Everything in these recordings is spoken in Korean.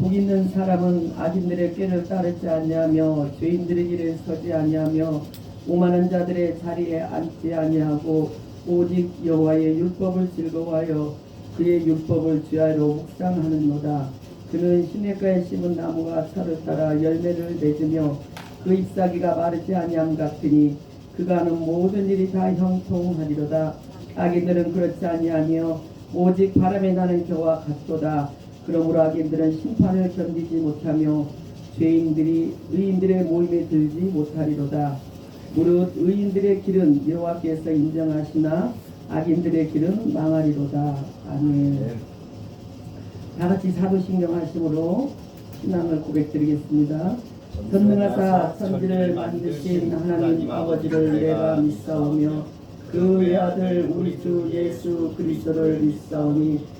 복 있는 사람은 악인들의 꾀를 따르지 아니하며 죄인들의 길에 서지 아니하며 오만한 자들의 자리에 앉지 아니하고 오직 여호와의 율법을 즐거워하여 그의 율법을 주야로 묵상하는도다. 그는 시냇가에 심은 나무가 철을 따라 열매를 맺으며 그 잎사귀가 마르지 아니함 같으니 그가 하는 모든 일이 다 형통하리로다. 악인들은 그렇지 아니하며 오직 바람에 나는 겨와 같도다. 그러므로 악인들은 심판을 견디지 못하며 죄인들이 의인들의 모임에 들지 못하리로다. 무릇 의인들의 길은 여호와께서 인정하시나 악인들의 길은 망하리로다. 아멘. 다 같이 사도신경 하심으로 신앙을 고백드리겠습니다. 전능하사 천지를 만드신 하나님 아버지를 내가 믿사오며 그 외아들 우리 주 예수 그리스도를 믿사오니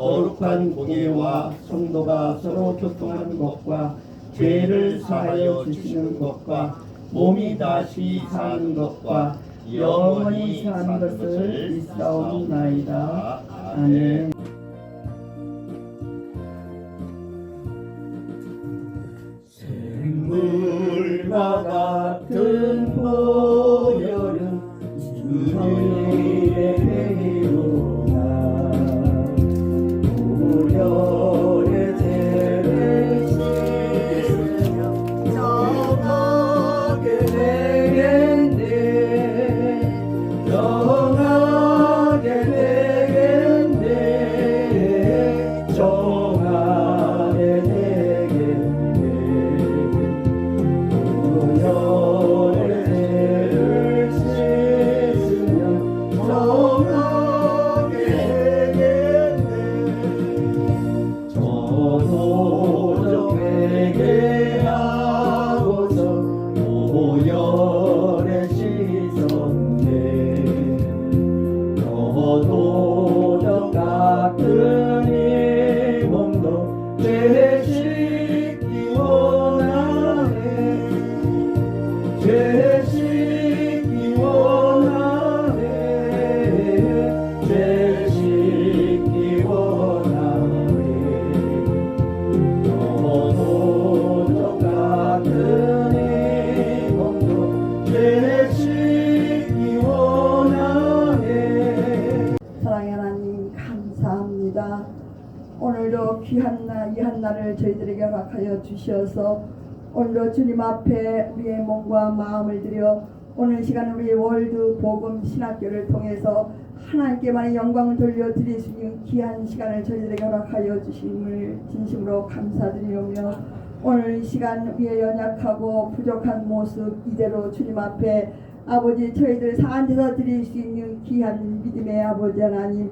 거룩한 공예와 성도가 서로 교통하는 것과 죄를 사하여 주시는 것과 몸이 다시 사는 것과 영원히 사는 것을 믿사옵나이다. 아멘. 샘물과 같은 보혈은 주님의 주님 앞에 우리의 몸과 마음을 들여 오늘 시간 우리 월드 복음 신학교를 통해서 하나님께만의 영광을 돌려 드릴 수 있는 귀한 시간을 저희들에게 허락하여 주심을 진심으로 감사드리오며 오늘 이 시간 우리의 연약하고 부족한 모습 이대로 주님 앞에 아버지 저희들 사안에서 드릴 수 있는 귀한 믿음의 아버지 하나님 어,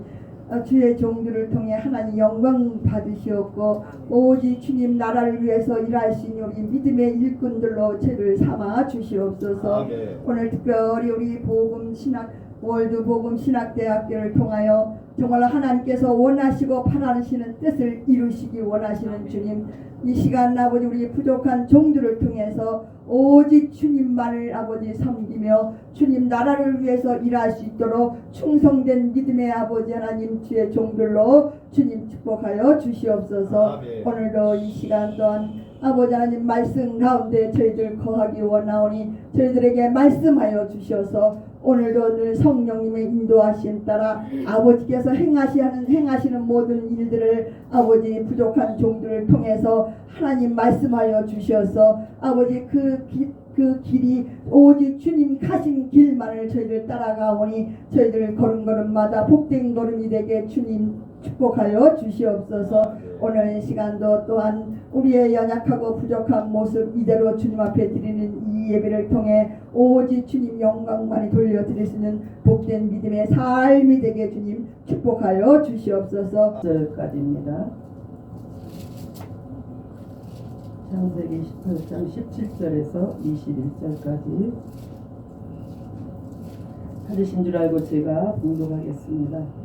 주의 종들을 통해 하나님 영광 받으시옵고 오직 주님 나라를 위해서 있는 우리 믿음의 일꾼들로 저를 삼아 주시옵소서 아멘. 오늘 특별히 우리 복음 신학 월드 복음 신학대학교를 통하여 정말 하나님께서 원하시고 바라시는 뜻을 이루시기 원하시는 주님 이 시간 아버지 우리 부족한 종들을 통해서 오직 주님만을 아버지 섬기며 주님 나라를 위해서 일할 수 있도록 충성된 믿음의 아버지 하나님 주의 종들로 주님 축복하여 주시옵소서 아멘. 오늘도 이 시간 또한 아버지 하나님 말씀 가운데 저희들 거하기 원하오니 저희들에게 말씀하여 주셔서 오늘도 늘 성령님의 인도하심 따라 아버지께서 행하시는 행하시는 모든 일들을 아버지 부족한 종들을 통해서 하나님 말씀하여 주셔서 아버지 그 길, 그 길이 오직 주님 가신 길만을 저희들 따라가오니 저희들 걸음걸음마다 복된 걸음이 되게 주님 축복하여 주시옵소서. 오늘 시간도 또한 우리의 연약하고 부족한 모습 이대로 주님 앞에 드리는 이 예배를 통해 오직 주님 영광만이 돌려드릴 수 있는 복된 믿음의 삶이 되게 주님 축복하여 주시옵소서 절까지입니다. 창세기 18장 17절에서 21절까지 찾으신 줄 알고 제가 봉독하겠습니다.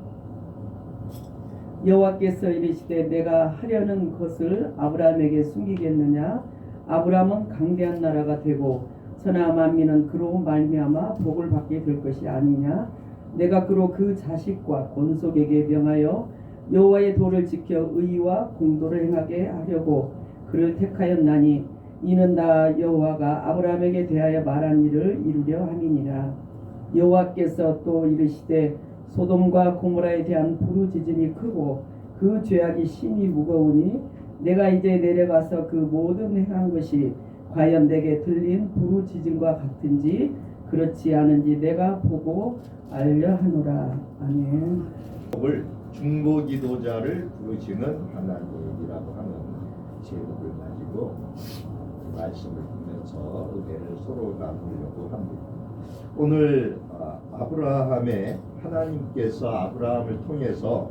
여호와께서 이르시되 내가 하려는 것을 아브라함에게 숨기겠느냐? 아브라함은 강대한 나라가 되고 천하 만민은 그로 말미암아 복을 받게 될 것이 아니냐? 내가 그로 그 자식과 권속에게 명하여 여호와의 도를 지켜 의와 공도를 행하게 하려고 그를 택하였나니 이는 다 여호와가 아브라함에게 대하여 말한 일을 이루려 함이니라. 여호와께서 또 이르시되 소돔과 고모라에 대한 부르짖음이 크고 그 죄악이 심히 무거우니 내가 이제 내려가서 그 모든 행한 것이 과연 내게 들린 부르짖음과 같은지 그렇지 않은지 내가 보고 알려 하노라 아멘. 을 중보 기도자를 부르시는 하나님이라고 하는 제목을 가지고 말씀을 듣면서 은혜를 서로 나누려고 합니다. 오늘 아, 아브라함의 하나님께서 아브라함을 통해서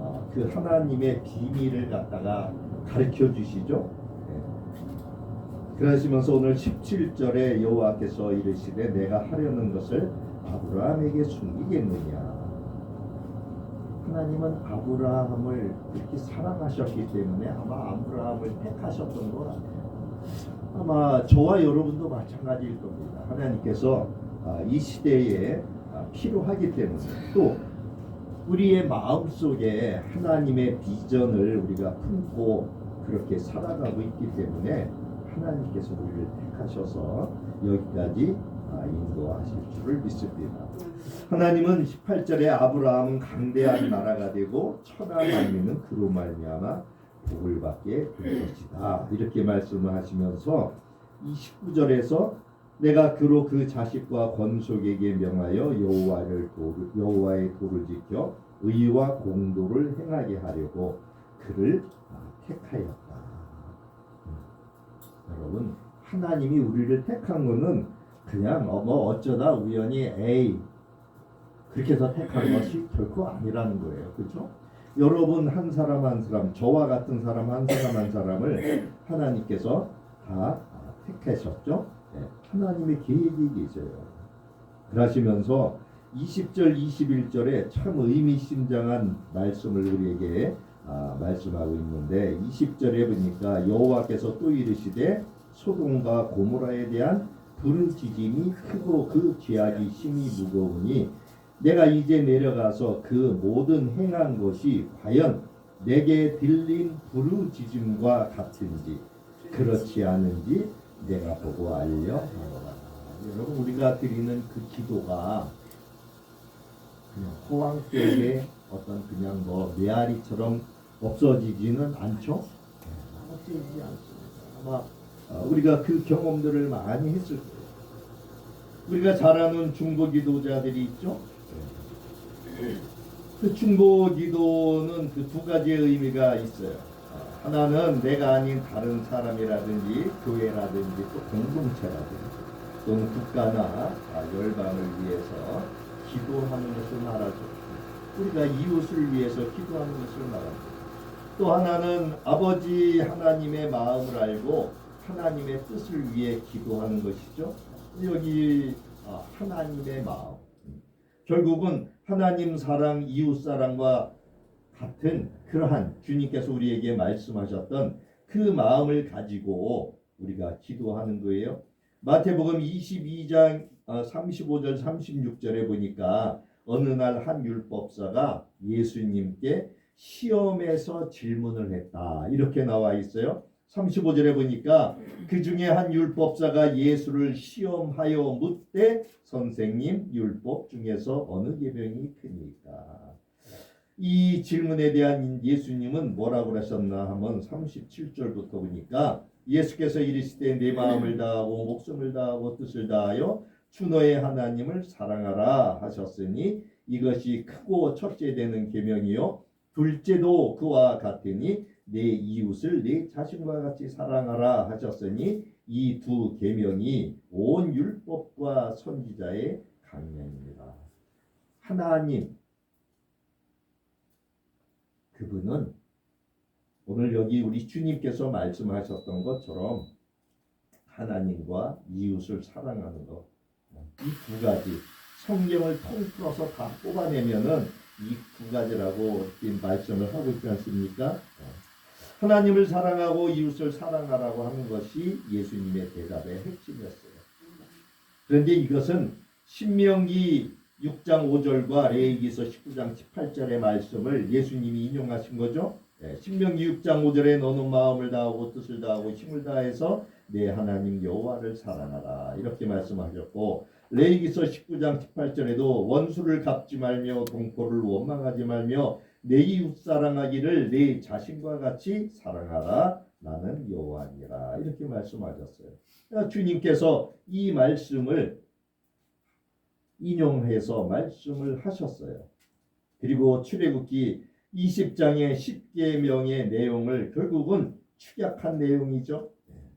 아, 그 하나님의 비밀을 갖다가 가르쳐 주시죠. 예. 그러시면서 오늘 17절에 여호와께서 이르시되 내가 하려는 것을 아브라함에게 숨기겠느냐 하나님은 아브라함을 그렇게 사랑하셨기 때문에 아마 아브라함을 택하셨던 것 같아요. 아마 저와 여러분도 마찬가지일 겁니다. 하나님께서 아, 이 시대에 아, 필요하기 때문에 또 우리의 마음 속에 하나님의 비전을 우리가 품고 그렇게 살아가고 있기 때문에 하나님께서 우리를 택하셔서 여기까지 아, 인도하실 줄을 믿습니다. 하나님은 18절에 아브라함은 강대한 나라가 되고 천하 만민은 그로 말미암아 복을 받게 될 것이다. 이렇게 말씀을 하시면서 29절에서 내가 그로 그 자식과 권속에게 명하여 여호와를 도를, 여호와의 도를 지켜 의와 공도를 행하게 하려고 그를 택하였다. 음. 여러분 하나님이 우리를 택한 것은 그냥 어, 뭐 어쩌다 우연히 에이 그렇게 해서 택한 것이 결코 아니라는 거예요. 그렇죠? 여러분 한 사람 한 사람 저와 같은 사람 한 사람 한 사람을 하나님께서 다 택하셨죠. 네, 하나님의 계획이 계셔요. 그러시면서 20절 21절에 참 의미심장한 말씀을 우리에게 아, 말씀하고 있는데 20절에 보니까 여호와께서 또 이르시되 소돔과 고모라에 대한 부르짖음이 크고 그 죄악이 심히 무거우니 내가 이제 내려가서 그 모든 행한 것이 과연 내게 들린 부르짖음과 같은지 그렇지 않은지 내가 보고 알려 하노라. 여러분 우리가 드리는 그 기도가 그냥 호황 속에 어떤 그냥 뭐 메아리처럼 없어지지는 않죠. 네, 없어지지 않습니다. 아마 어, 우리가 그 경험들을 많이 했을 거예요. 우리가 잘 아는 중보 기도자들이 있죠. 그 중보 기도는 그 두 가지의 의미가 있어요. 어, 하나는 내가 아닌 다른 사람이라든지 교회라든지 또 공동체라든지 또는 국가나 아, 열방을 위해서 기도하는 것을 말하죠. 우리가 이웃을 위해서 기도하는 것을 말합니다. 또 하나는 아버지 하나님의 마음을 알고 하나님의 뜻을 위해 기도하는 것이죠. 여기 아, 하나님의 마음. 결국은 하나님 사랑, 이웃 사랑과 같은 그러한 주님께서 우리에게 말씀하셨던 그 마음을 가지고 우리가 기도하는 거예요. 마태복음 22장 35절 36절에 보니까 어느 날 한 율법사가 예수님께 시험에서 질문을 했다. 이렇게 나와 있어요. 35절에 보니까 그 중에 한 율법사가 예수를 시험하여 묻되 선생님 율법 중에서 어느 계명이 큽니까? 이 질문에 대한 예수님은 뭐라고 하셨나 하면 37절부터 보니까 예수께서 이르시되 내 마음을 다하고 목숨을 다하고 뜻을 다하여 주 너의 하나님을 사랑하라 하셨으니 이것이 크고 첫째 되는 계명이요 둘째도 그와 같으니 내 이웃을 내 자신과 같이 사랑하라 하셨으니 이 두 계명이 온 율법과 선지자의 강령입니다. 하나님 그분은 오늘 여기 우리 주님께서 말씀하셨던 것처럼 하나님과 이웃을 사랑하는 것. 이 두 가지 성경을 통틀어서 다 뽑아내면은 이 두 가지라고 이 말씀을 하고 있지 않습니까? 어. 하나님을 사랑하고 이웃을 사랑하라고 하는 것이 예수님의 대답의 핵심이었어요. 그런데 이것은 신명기 6장 5절과 레위기서 19장 18절의 말씀을 예수님이 인용하신 거죠. 예, 신명기 6장 5절에 너는 마음을 다하고 뜻을 다하고 힘을 다해서 내 하나님 여호와를 사랑하라 이렇게 말씀하셨고 레위기서 19장 18절에도 원수를 갚지 말며 동포를 원망하지 말며 내 이웃 사랑하기를 내 자신과 같이 사랑하라 나는 여호와니라 이렇게 말씀하셨어요. 그러니까 주님께서 이 말씀을 인용해서 말씀을 하셨어요. 그리고 출애굽기 20장의 10계명의 내용을 결국은 축약한 내용이죠.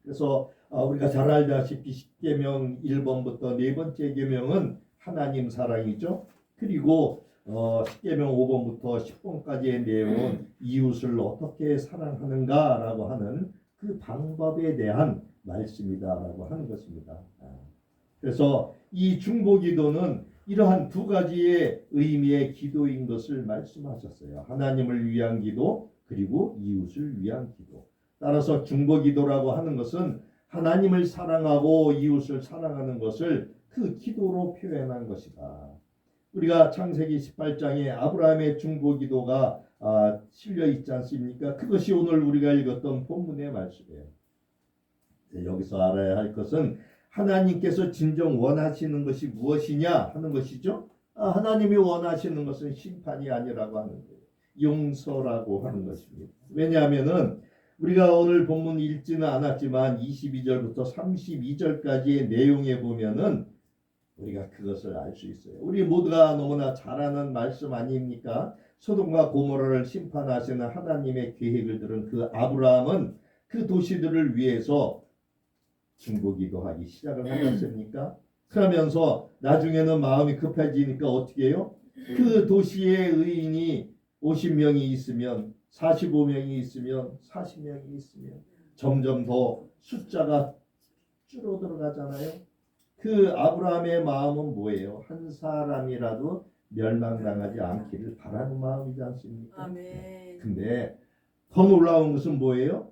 그래서 어, 우리가 잘 알다시피 10계명 1번부터 네 번째 계명은 하나님 사랑이죠. 그리고 어, 10계명 5번부터 10번까지의 내용은 이웃을 어떻게 사랑하는가라고 하는 그 방법에 대한 말씀이다라고 하는 것입니다. 아. 그래서 이 중보 기도는 이러한 두 가지의 의미의 기도인 것을 말씀하셨어요. 하나님을 위한 기도 그리고 이웃을 위한 기도. 따라서 중보 기도라고 하는 것은 하나님을 사랑하고 이웃을 사랑하는 것을 그 기도로 표현한 것이다. 우리가 창세기 18장에 아브라함의 중보 기도가 아, 실려 있지 않습니까? 그것이 오늘 우리가 읽었던 본문의 말씀이에요. 네, 여기서 알아야 할 것은 하나님께서 진정 원하시는 것이 무엇이냐 하는 것이죠. 아, 하나님이 원하시는 것은 심판이 아니라고 하는 거예요. 용서라고 하는 것입니다. 왜냐하면은 우리가 오늘 본문 읽지는 않았지만 22절부터 32절까지의 내용에 보면은 우리가 그것을 알 수 있어요. 우리 모두가 너무나 잘 아는 말씀 아닙니까? 소돔과 고모라를 심판하시는 하나님의 계획을 들은 그 아브라함은 그 도시들을 위해서 중보기도 하기 시작을 하지 않습니까? 그러면서 나중에는 마음이 급해지니까 어떻게 해요? 그 도시의 의인이 50명이 있으면 45명이 있으면 40명이 있으면 점점 더 숫자가 줄어들어 가잖아요. 그 아브라함의 마음은 뭐예요? 한 사람이라도 멸망당하지 않기를 바라는 마음이지 않습니까? 아멘. 근데 더 놀라운 것은 뭐예요?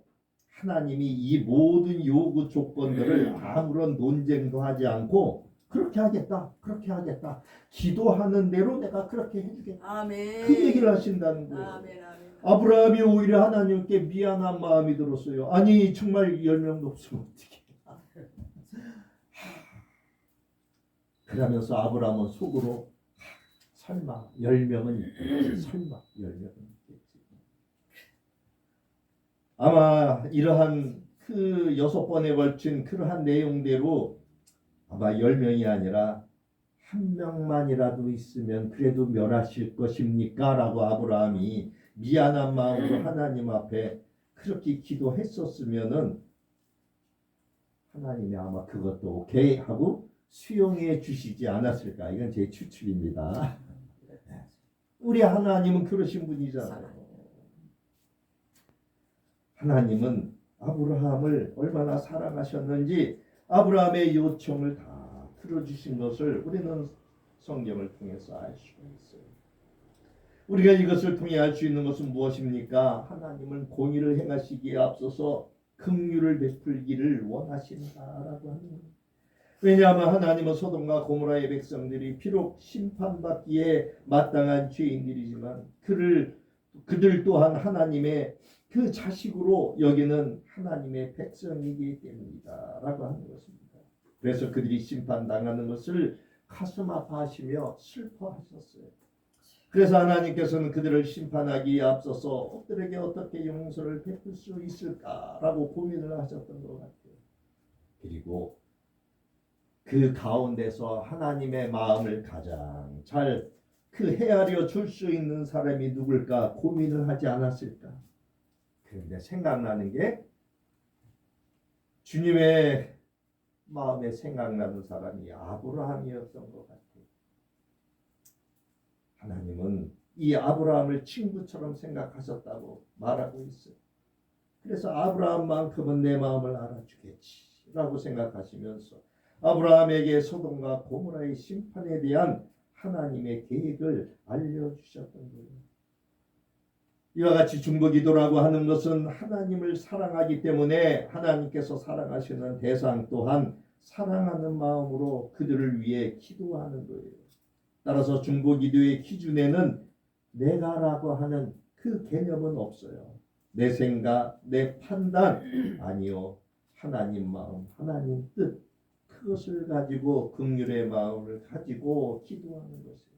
하나님이 이 모든 요구 조건들을 아무런 논쟁도 하지 않고 그렇게 하겠다, 그렇게 하겠다. 기도하는 대로 내가 그렇게 해주겠다. 아멘. 그 얘기를 하신다는 거예요. 아멘. 아멘. 아브라함이 오히려 하나님께 미안한 마음이 들었어요. 아니 정말 열 명도 없으면 어떻게? 그러면서 아브라함은 속으로 설마 열 명은. 설마 열 명은 있겠지. 아마 이러한 그 여섯 번에 걸친 그러한 내용대로 아마 열 명이 아니라 한 명만이라도 있으면 그래도 멸하실 것입니까?라고 아브라함이 미안한 마음으로 하나님 앞에 그렇게 기도했었으면은 하나님이 아마 그것도 오케이 하고 수용해 주시지 않았을까 이건 제 추측입니다. 우리 하나님은 그러신 분이잖아요. 하나님은 아브라함을 얼마나 사랑하셨는지 아브라함의 요청을 다 들어주신 것을 우리는 성경을 통해서 알 수가 있어요. 우리가 이것을 통해 알 수 있는 것은 무엇입니까? 하나님은 공의를 행하시기에 앞서서 긍휼을 베풀기를 원하신다라고 거예요. 왜냐하면 하나님은 소돔과 고모라의 백성들이 비록 심판받기에 마땅한 죄인들이지만 그를 그들 또한 하나님의 그 자식으로 여기는 하나님의 백성이기 때문이다 라고 하는 것입니다. 그래서 그들이 심판당하는 것을 가슴 아파하시며 슬퍼하셨어요. 그래서 하나님께서는 그들을 심판하기에 앞서서 그들에게 어떻게 용서를 베풀 수 있을까라고 고민을 하셨던 것 같아요. 그리고 그 가운데서 하나님의 마음을 가장 잘 그 헤아려 줄 수 있는 사람이 누굴까 고민을 하지 않았을까. 그런데 생각나는 게 주님의 마음에 생각나는 사람이 아브라함이었던 것 같아요. 하나님은 이 아브라함을 친구처럼 생각하셨다고 말하고 있어요. 그래서 아브라함만큼은 내 마음을 알아주겠지라고 생각하시면서 아브라함에게 소돔과 고모라의 심판에 대한 하나님의 계획을 알려주셨던 거예요. 이와 같이 중보기도라고 하는 것은 하나님을 사랑하기 때문에 하나님께서 사랑하시는 대상 또한 사랑하는 마음으로 그들을 위해 기도하는 거예요. 따라서 중보기도의 기준에는 내가라고 하는 그 개념은 없어요. 내 생각, 내 판단 아니요. 하나님 마음, 하나님 뜻 그것을 가지고 긍휼의 마음을 가지고 기도하는 것이에요.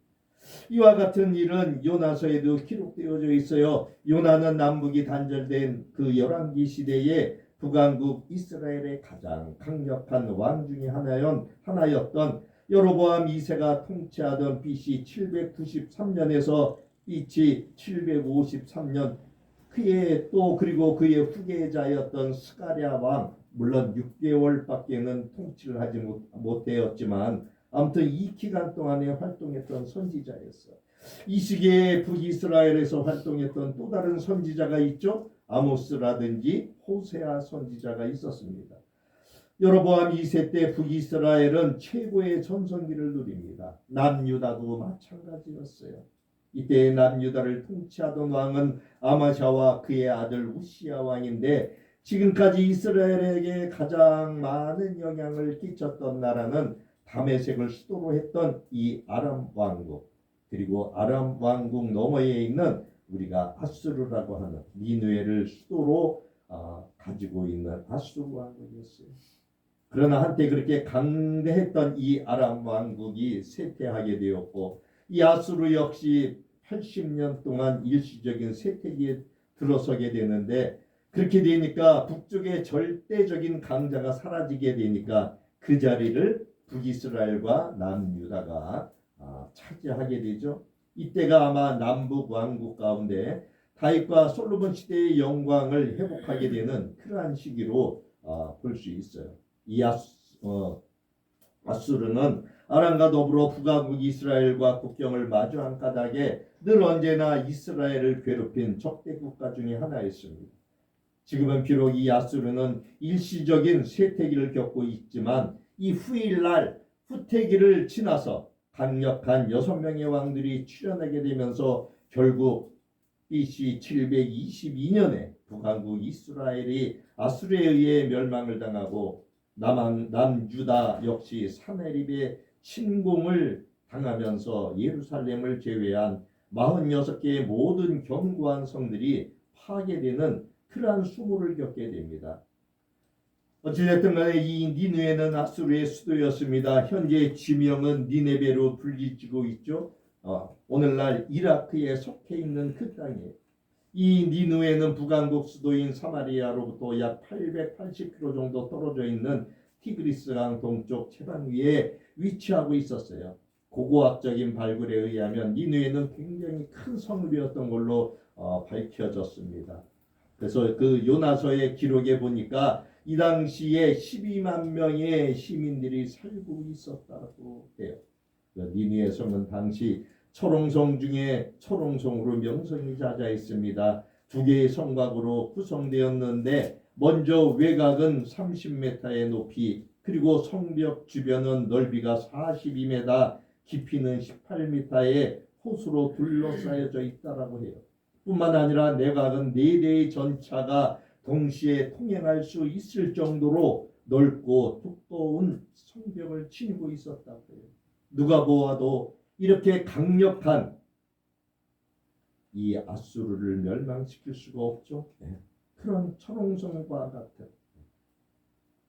이와 같은 일은 요나서에도 기록되어져 있어요. 요나는 남북이 단절된 그 열왕기 시대에 북왕국 이스라엘의 가장 강력한 왕 중에 하나였, 하나였던 여로보암 2세가 통치하던 BC 793년에서 BC 753년 그의 또 그리고 그의 후계자였던 스가랴 왕 물론 6개월밖에는 통치를 하지 못, 못되었지만 아무튼 이 기간 동안에 활동했던 선지자였어. 이 시기에 북이스라엘에서 활동했던 또 다른 선지자가 있죠. 아모스라든지 호세아 선지자가 있었습니다. 여로보암 2세 때 북이스라엘은 최고의 전성기를 누립니다. 남유다도 마찬가지였어요. 이때 남유다를 통치하던 왕은 아마샤와 그의 아들 우시아 왕인데 지금까지 이스라엘에게 가장 많은 영향을 끼쳤던 나라는 다메섹을 수도로 했던 이 아람 왕국 그리고 아람 왕국 너머에 있는 우리가 아수르라고 하는 니누에를 수도로 아, 가지고 있는 아수르 왕국이었어요. 그러나 한때 그렇게 강대했던 이 아람 왕국이 쇠퇴하게 되었고 이 아수르 역시 80년 동안 일시적인 쇠퇴기에 들어서게 되는데 그렇게 되니까 북쪽의 절대적인 강자가 사라지게 되니까 그 자리를 북이스라엘과 남유다가 아, 차지하게 되죠. 이때가 아마 남북 왕국 가운데 다윗과 솔로몬 시대의 영광을 회복하게 되는 그러한 시기로 아, 볼수 있어요. 이 어, 아수르는 아람과 더불어 북왕국 이스라엘과 국경을 마주한 까닭에 늘 언제나 이스라엘을 괴롭힌 적대 국가 중에 하나였습니다. 지금은 비록 이 아수르는 일시적인 쇠퇴기를 겪고 있지만 이 후일 날 후퇴기를 지나서 강력한 여섯 명의 왕들이 출현하게 되면서 결국 BC 722년에 북왕국 이스라엘이 아수르에 의해 멸망을 당하고 남한 남유다 역시 사내립의 침공을 당하면서 예루살렘을 제외한 46개의 모든 견고한 성들이 파괴되는 그러한 수모를 겪게 됩니다. 어찌됐든 간에 이 니누에는 아수르의 수도였습니다. 현재 지명은 니네베로 불리지고 있죠. 어, 오늘날 이라크에 속해 있는 그 땅이에요. 이 니누에는 북왕국 수도인 사마리아로부터 약 880km 정도 떨어져 있는 티그리스강 동쪽 채반 위에 위치하고 있었어요. 고고학적인 발굴에 의하면 니누에는 굉장히 큰 성읍이었던 걸로 어, 밝혀졌습니다. 그래서 그 요나서의 기록에 보니까 이 당시에 12만 명의 시민들이 살고 있었다고 해요. 그 니니의 성은 당시 초롱성 중에 초롱성으로 명성이 잦아 있습니다. 두 개의 성곽으로 구성되었는데 먼저 외곽은 30m의 높이 그리고 성벽 주변은 넓이가 42m 깊이는 18m의 호수로 둘러싸여져 있다라고 해요. 뿐만 아니라 내각은 네 대의 전차가 동시에 통행할 수 있을 정도로 넓고 두꺼운 성벽을 지니고 있었다고 해요. 누가 보아도 이렇게 강력한 이 아수르를 멸망시킬 수가 없죠. 네. 그런 철옹성과 같은.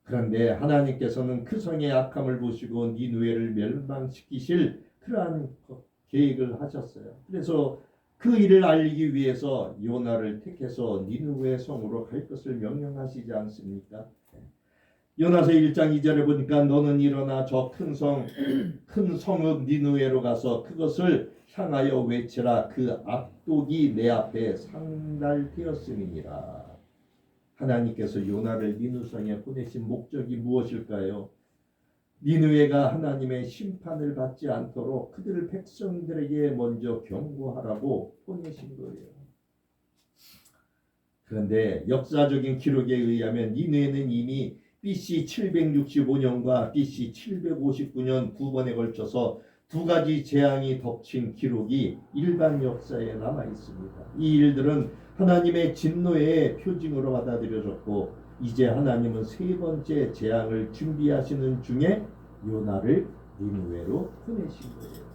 그런데 하나님께서는 그 성의 악함을 보시고 니누에를 멸망시키실 그러한 계획을 하셨어요. 그래서 그 일을 알기 위해서 요나를 택해서 니누의 성으로 갈 것을 명령하시지 않습니까? 요나서 1장 2절에 보니까 너는 일어나 저 큰 성, 큰 성읍 니누에로 가서 그것을 향하여 외치라 그 압독이 내 앞에 상달되었음이니라. 하나님께서 요나를 니누성에 보내신 목적이 무엇일까요? 니누에가 하나님의 심판을 받지 않도록 그들을 백성들에게 먼저 경고하라고 보내신 거예요. 그런데 역사적인 기록에 의하면 니누에는 이미 BC 765년과 BC 759년 두 번에 걸쳐서 두 가지 재앙이 덮친 기록이 일반 역사에 남아 있습니다. 이 일들은 하나님의 진노의 표징으로 받아들여졌고 이제 하나님은 세 번째 재앙을 준비하시는 중에 요나를 니누에로 보내신 거예요.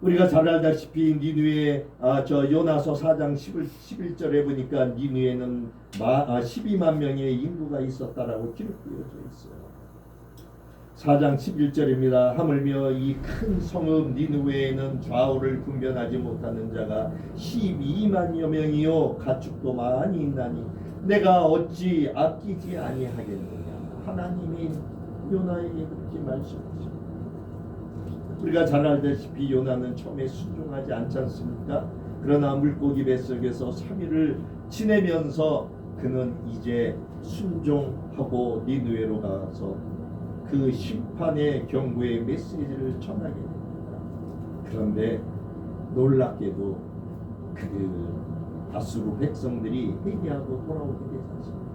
우리가 잘 알다시피 니누에 아, 저 요나서 4장 11, 11절에 보니까 니누에는 마, 아, 12만 명의 인구가 있었다라고 기록되어져 있어요. 4장 11절입니다. 하물며 이 큰 성읍 니누웨에는 좌우를 분별하지 못하는 자가 12만여 명이요 가축도 많이 있나니 내가 어찌 아끼지 아니하겠느냐 하나님이 요나에게 그렇게 말씀하십니다. 우리가 잘 알다시피 요나는 처음에 순종하지 않지 않습니까? 그러나 물고기 뱃속에서 3일을 지내면서 그는 이제 순종하고 니누에로 가서 그 심판의 경고의 메시지를 전하게 됩니다. 그런데 놀랍게도 그 아수르 백성들이 회개하고 돌아오게 되지 않습니까?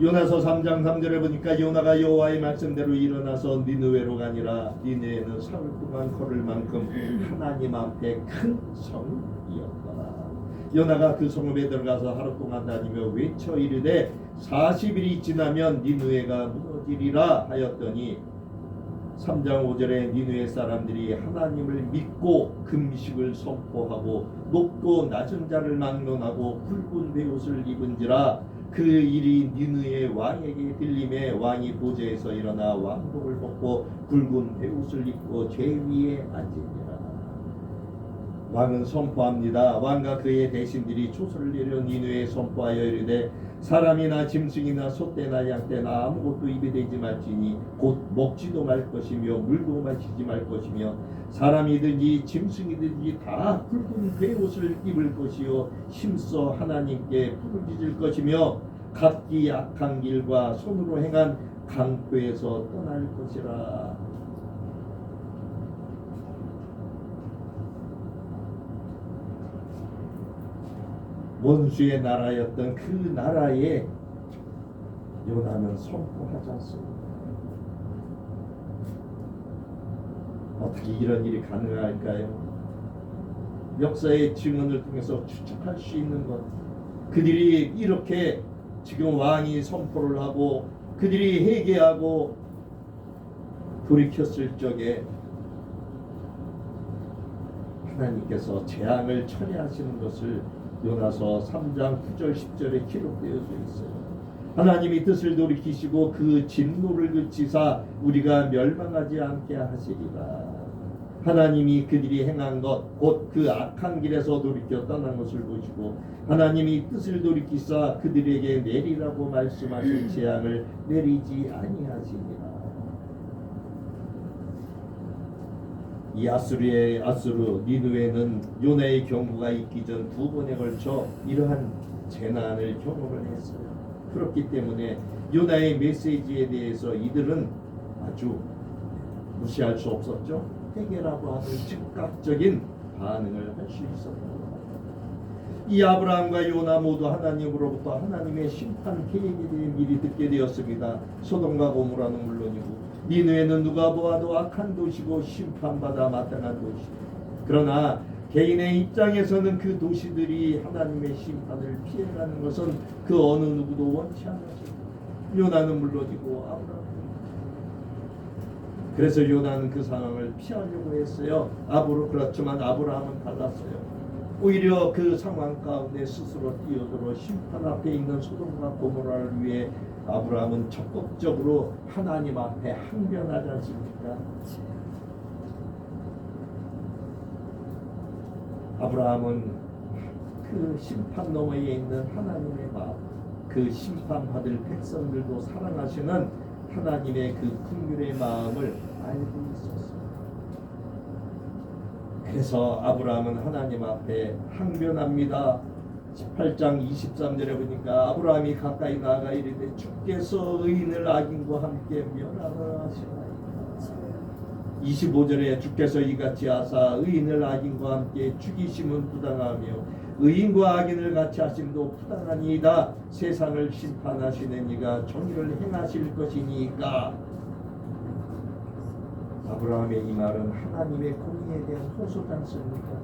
요나서 3장 3절에 보니까 요나가 여호와의 말씀대로 일어나서 니느웨로 가니라 니느웨는 사흘 동안 걸을 만큼 하나님 앞에 큰 성이었더라. 요나가 그 성읍에 들어가서 하루 동안 다니며 외쳐 이르되 40일이 지나면 니느웨가 무너지리라 하였더니 3장 5절에 니느웨 사람들이 하나님을 믿고 금식을 선포하고 높고 낮은 자를 막론하고 붉은 베옷을 입은지라 그 일이 니느의 왕에게 들림에 왕이 보좌에서 일어나 왕복을 벗고 붉은 베옷을 입고 죄 위에 앉으니라 왕은 선포합니다. 왕과 그의 대신들이 초소를 내려 니느에 선포하여 이르되 사람이나 짐승이나 소떼나 양떼나 아무것도 입에 대지 말지니 곧 먹지도 말 것이며 물도 마시지 말 것이며 사람이든지 짐승이든지 다 붉은 베옷을 입을 것이요 힘써 하나님께 부르짖을 것이며 각기 악한 길과 손으로 행한 강토에서 떠날 것이라 원수의 나라였던 그 나라에 요나는 선포하지 않습니다. 어떻게 이런 일이 가능할까요? 역사의 증언을 통해서 추측할 수 있는 것. 그들이 이렇게 지금 왕이 선포를 하고 그들이 회개하고 돌이켰을 적에 하나님께서 재앙을 처리하시는 것을 요나서 3장 9절 10절에 기록되어져 있어요. 하나님이 뜻을 돌이키시고 그 진노를 그치사 우리가 멸망하지 않게 하시리라. 하나님이 그들이 행한 것 곧 그 악한 길에서 돌이켜 떠난 것을 보시고 하나님이 뜻을 돌이키사 그들에게 내리라고 말씀하신 재앙을 내리지 아니하시니라. 이 아수르의 아수르 니누에는 요나의 경고가 있기 전 두 번에 걸쳐 이러한 재난을 경험을 했어요. 그렇기 때문에 요나의 메시지에 대해서 이들은 아주 무시할 수 없었죠. 해결하고 하는 즉각적인 반응을 할 수 있었던. 이 아브라함과 요나 모두 하나님으로부터 하나님의 심판 계획에 대해 미리 듣게 되었습니다. 소돔과 고모라는 물론이고 니누에는 누가 보아도 악한 도시고 심판받아 마땅한 도시. 그러나 개인의 입장에서는 그 도시들이 하나님의 심판을 피해가는 것은 그 어느 누구도 원치 않았습니다. 요나는 물론이고 아브라함. 그래서 요나는 그 상황을 피하려고 했어요. 아브로 그렇지만 아브라함은 달랐어요. 오히려 그 상황 가운데 스스로 뛰어들어 심판 앞에 있는 소돔과 고모라를 위해 아브라함은 적극적으로 하나님 앞에 항변하지 않습니까? 아브라함은 그 심판 너머에 있는 하나님의 마음, 그 심판받을 백성들도 사랑하시는 하나님의 그 긍휼의 마음을 알고 있었습니다. 그래서 아브라함은 하나님 앞에 항변합니다. 18장 23절에 보니까 아브라함이 가까이 나아가 이르되 주께서 의인을 악인과 함께 멸하라 하시나이다. 25절에 주께서 이같이 하사 의인을 악인과 함께 죽이심은 부당하며 의인과 악인을 같이 하심도 부당하니이다 세상을 심판하시는 이가 정의를 행하실 것이니까 아브라함의 이 말은 하나님의 공의에 대한 호소지 않습니까?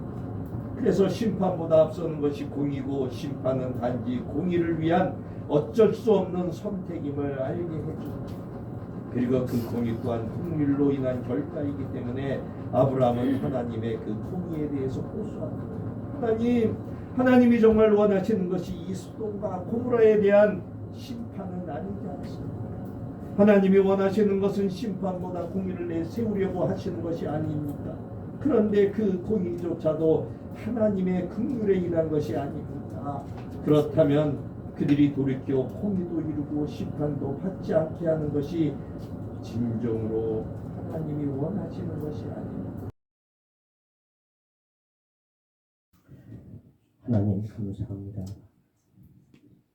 그래서 심판보다 앞서는 것이 공이고 심판은 단지 공의를 위한 어쩔 수 없는 선택임을 알게 해줍니다. 그리고 그 공의 또한 국률로 인한 결과이기 때문에 아브라함은 하나님의 그 공의에 대해서 호소합니다. 하나님, 하나님이 정말 원하시는 것이 이 소돔과 고모라에 대한 심판은 아니지 않습니까? 하나님이 원하시는 것은 심판보다 공의를 내세우려고 하시는 것이 아닙니까? 그런데 그 공의조차도 하나님의 긍휼에 인한 것이 아닙니까? 그렇다면 그들이 돌이켜 공의도 이루고 심판도 받지 않게 하는 것이 진정으로 하나님이 원하시는 것이 아닙니까? 하나님 감사합니다.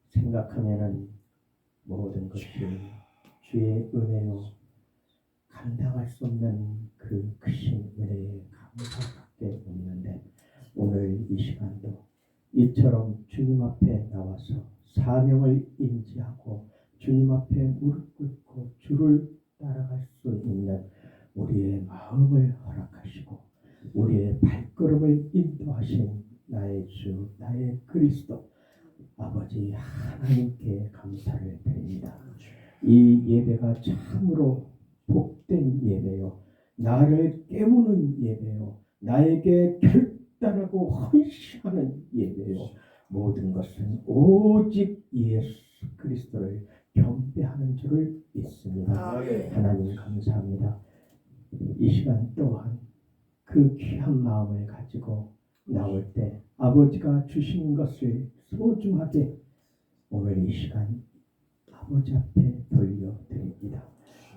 생각하면은 모든 것이 주의 은혜요 감당할 수 없는 그 크신 은혜에 감사밖에 없는데 오늘 이 시간도 이처럼 주님 앞에 나와서 사명을 인지하고 주님 앞에 무릎 꿇고 주를 따라갈 수 있는 우리의 마음을 허락하시고 우리의 발걸음을 인도하신 나의 주, 나의 그리스도 아버지 하나님께 감사를 드립니다. 이 예배가 참으로 복된 예배요. 나를 깨우는 예배요. 나에게 결 단하고 헌신하는 예배요. 모든 것은 오직 예수 그리스도를 경배하는 줄을 믿습니다. 하나님 감사합니다. 이 시간 또한 그 귀한 마음을 가지고 나올 때 아버지가 주신 것을 소중하게 오늘 이 시간 아버지 앞에 돌려드립니다.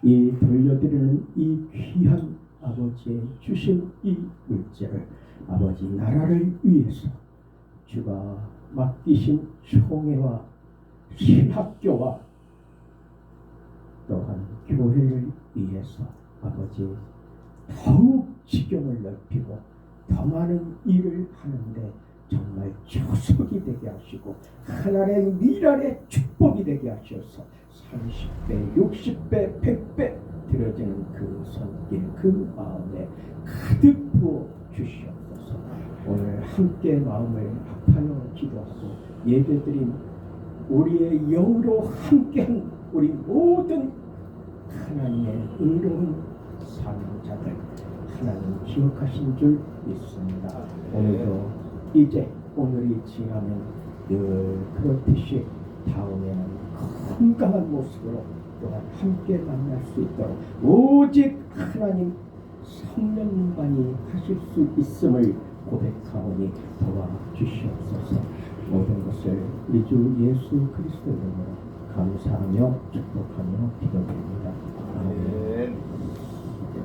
이 돌려드리는 이 귀한 아버지의 주신 이 물질을 아버지 나라를 위해서 주가 맡기신 총회와 신학교와 또한 교회를 위해서 아버지 더욱 지경을 넓히고 더 많은 일을 하는데 정말 조속이 되게 하시고 하나님의 미랄의 축복이 되게 하셔서 30배, 60배, 100배 들어지는 그 손길, 그 마음에 가득 부어 주시옵소서. 오늘 함께 마음을 합하여 기도하고 예배드린 우리의 영으로 함께한 우리 모든 하나님의 의로운 사명자들 하나님 기억하신 줄 믿습니다. 오늘도 이제 오늘이 지나면 늘 그렇듯이 다음에는 건강한 모습으로 또한 함께 만날 수 있도록 오직 하나님 성령만이 하실 수 있음을 고백하오니 도와주시옵소서 모든 것을 우리 주 예수 그리스도 이름으로 감사하며 축복하며 기도드립니다. 아멘.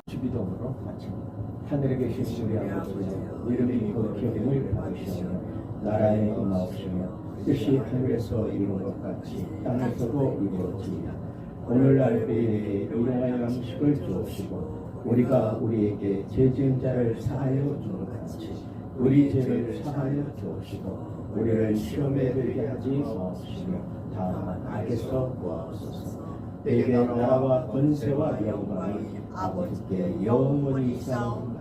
주비dom으로 마칩니다. 하늘에 계신 우리 아버지여 이름이 곧 기업임을 받으시오며 나라에 임하옵시며 뜻이 하늘에서 이룬 것 같이 땅에서도 이루어지이다. 오늘날 우리에게 일용할 양식을 주옵시고 우리가 우리에게 죄 지은 자를 사하여 같이 우리 죄를 사하여 주옵시고 우리를 시험에 들게 하지 마옵시며 다만 악에서 구하옵소서 내게 나라와 권세와 영광이 아버지께 영원히 있사옵나이다.